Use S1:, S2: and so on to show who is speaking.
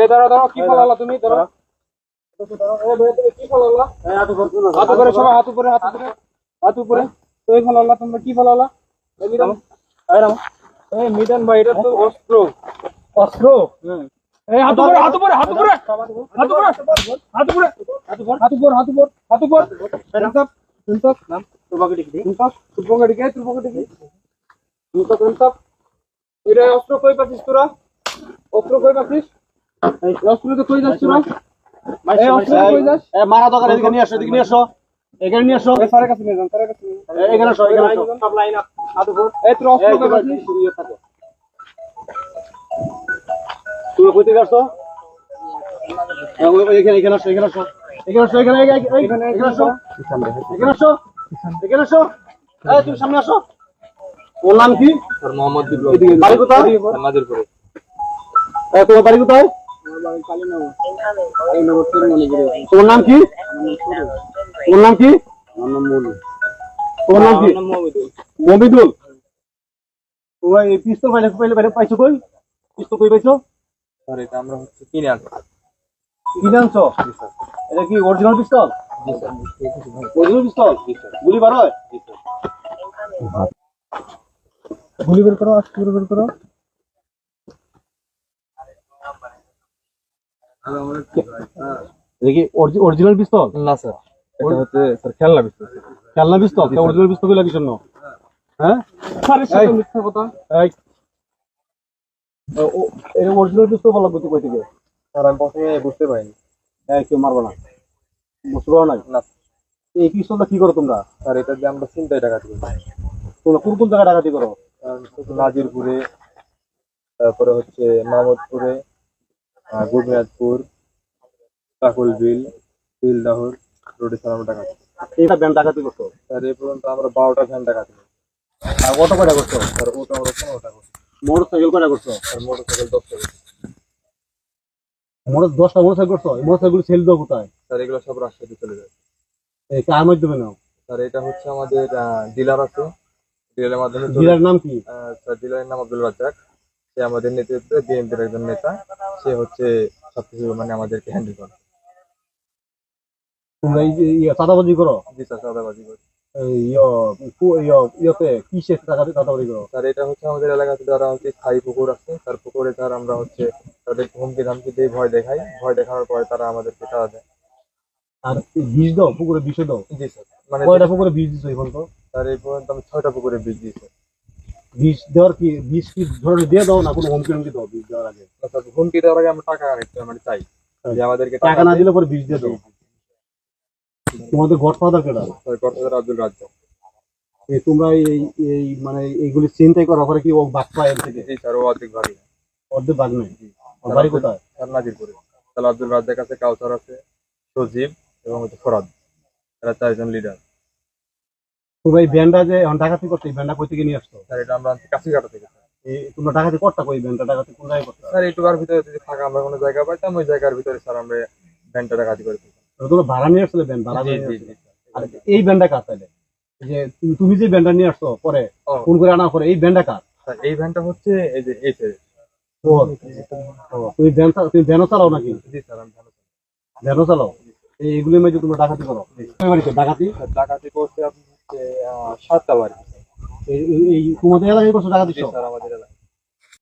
S1: এই দাঁড়া দাঁড়া কি ফলালা তুমি? এই কি ফলালা? হাত উপরে সবাই হাত উপরে হাত উপরে হাত উপরে। তুমি ফলালা তোমরা কি ফলালা? এই মিদান ভাই এটা তো অস্ত্র। অস্ত্র? এই হাত উপরে হাত উপরে হাত উপরে। হাত উপরে। হাত উপরে। হাত উপরে। হাত উপরে হাত উপরে হাত উপরে। ইনসাফ ইনসাফ নাম তুবাকে দিকে ইনসাফ তুবাকে দিকে তুবাকে দিকে ইনসাফ ইনসাফ এটা অস্ত্র কই পাচ্ছিস তোরা? অস্ত্র কই পাচ্ছিস? এই অস্ত্র তো কই যাচ্ছ তোরা এই অস্ত্র কই যাস
S2: এ, মারা দরকার এদিকে নিয়ে আসো এদিকে নিয়ে আসো। এখানে নিয়ে আসো।
S1: স্যারের কাছে নিয়ে যান স্যারের কাছে নিয়ে যান।
S2: এ, এখানে আসো এখানে আসো।
S1: সব লাইন আপ হাত এই তোর অস্ত্র কই
S2: তুমি কই থেকে আসছো? এ, ওই- ওই এখানে এখানে আসো এখানে আসো। এখানে আসো এখানে এখানে এখানে- এখানে আসো। এখানে আসো। এখানে আসো। এই, তুমি সামনে আসো। ওর নাম কি?
S1: স্যার মোহাম্মদ
S2: এদিকে বাড়ি কোথায়?
S1: নাজিরপুরে
S2: এ, তোমার বাড়ি কোথায়? তোমার নাম কি তোমার নাম কি তোমার নাম কি মমিদুল এই পিস্তল পাইলে পাইলে পাইলে পাইছো কই পিস্তল কই পাইছো
S1: স্যার এটা আমরা হচ্ছে কিনে আনছি
S2: কিনে আনছো এটা কি অরিজিনাল পিস্তল অরিজিনাল পিস্তল গুলি বার হয়
S1: গুলি বের করো আস্তে করে বের করো
S2: এটা কি অরিজিনাল পিস্তল
S1: না স্যার। এটা হচ্ছে স্যার খেলনা বিস্তার
S2: খেলনা পিস্তল অরিজিনাল পিস্তল কই লাগিস জন্য হ্যাঁ?
S1: স্যারের সাথে মিথ্যা কথা।
S2: এই। ও- ও- এটা অরিজিনাল পিস্তল বলা কই কই থেকে
S1: স্যার আমি প্রথমে বুঝতে পারিনি।
S2: এই কেউ মারবো না। বুঝতে পারো নাই?
S1: না
S2: এই পিস্তলটা কি করো তোমরা?
S1: স্যার এটা দিয়ে আমরা চিন্তায় টাকা দিই
S2: তোমরা কোন কোন জায়গায় ডাকাতি করো?
S1: নাজিরপুরে তারপরে হচ্ছে মাহমুদপুরে আহ, গোপীনাথপুর কাকুলবিল বিলদাহর রোডে স্যার আমরা টাকা
S2: এইটা ডাকাতি করছ
S1: স্যার এই পর্যন্ত আমরা বারোটা ভ্যান দিই
S2: আর কত কয়টা করছ?
S1: স্যার আমরা পনেরো টাকা
S2: মোটর সাইকেল কয়টা করছ?
S1: স্যার মোটর সাইকেল দশ টাকা
S2: মোটর দশটা মোটর সাইকেল করছ? মোটর সাইকেল সেল দাও কোথায়?
S1: স্যার এগুলো সব রাজশাহী চলে যায়।
S2: এই কার মাধ্যমে নাও?
S1: স্যার এটা হচ্ছে আমাদের ডিলার আছে। ডিলারের মাধ্যমে
S2: ডিলার নাম কি?
S1: স্যার ডিলারের নাম আব্দুল রাজ্জাক। সে আমাদের নেতৃত্বে বিএনপির একজন নেতা। সে হচ্ছে সবকিছু মানে আমাদেরকে হ্যান্ডেল করে।
S2: তোমরা এই ইয়ে চাঁদাবাজি করো?
S1: জি স্যার
S2: এই ইয়ে, ইয়ে- চাঁদাবাজি করো?
S1: স্যার এটা হচ্ছে আমাদের এলাকাতে যারা হচ্ছে স্থায়ী পুকুর আছে তার পুকুরে আমরা হচ্ছে তাদের হুমকি ধামকি দিয়ে ভয় দেখাই। ভয় দেখানোর পরে তারা আমাদেরকে টাকা দেয়।
S2: আর বিষ দাও পুকুরে বিষে দাও।
S1: জি স্যার মানে
S2: কয়টা পুকুরে দিছো
S1: এই পর্যন্ত? আমি ছয়টা পুকুরে বীজ দিয়েছি।
S2: বিষ দেওয়ার কি বিষ কি ধরে দিয়ে দাও না কোনো হুমকি হুমকি দাও বিষ দেওয়ার আগে।
S1: হুমকি দেওয়ার আগে আমরা টাকা মানে চাই যে আমাদেরকে
S2: টাকা না দিলে পরে বিষ দিয়ে দাও। তোমাদের গডফাদার
S1: স্যার কর্তাদের আব্দুল রাজ্জাক।
S2: এই তোমরা এই এই মানে এইগুলি চিন্তাই করো পরে কি ও বাদ পায় এর থেকে?
S1: স্যার ও অর্ধেক ভাবি
S2: অর্ধেক বাদ নেই। বাড়ি কোথায়?
S1: স্যার নাজিরপুরে। স্যার আব্দুল রাজ্জাক আছে কাউসার আছে সজীব এবং হচ্ছে ফরাদ। এরা চারজন লিডার
S2: তোমরা এই ব্যান্ডটা যে এখন ডাকাতি এই ব্যান্ডটা কই থেকে নিয়ে আসছো?
S1: স্যার এটা আমরা আনছি কাছিঘাটা থেকে
S2: এই তোমরা ডাকাতি করতা কই ব্যান্ডটা? ডাকাতি কোন জায়গায় করতা?
S1: স্যার এইটুকার ভিতরে যদি ফাঁকা আমরা কোনো জায়গা পাইতাম ওই জায়গার ভিতরে স্যার আমরা করে।
S2: তোমরা ভাড়া নিয়ে আসলে ব্যান্ড ভাড়া নিয়ে আর এই ব্যান্ডটা কার তাহলে যে তুমি- যে ব্যান্ডটা নিয়ে আসছো পরে ফোন করে আনা পরে এই ব্যান্ডটা কার?
S1: স্যার এই ভ্যানটা হচ্ছে এই যে এই।
S2: ও, তুমি ভ্যান চা- তুমি ভ্যানও চালাও নাকি?
S1: জি স্যার আমি ভালো
S2: ভ্যানও চালাও? এই এগুলির মধ্যে তোমরা ডাকাতি করো? ডাকাতি?
S1: ডাকাতি করতে আপনি হচ্ছে সাতটা বাড়ি।
S2: এই তোমাদের এলাকায় কত
S1: টাকা
S2: দিচ্ছ?
S1: স্যার আমাদের এলাকায়।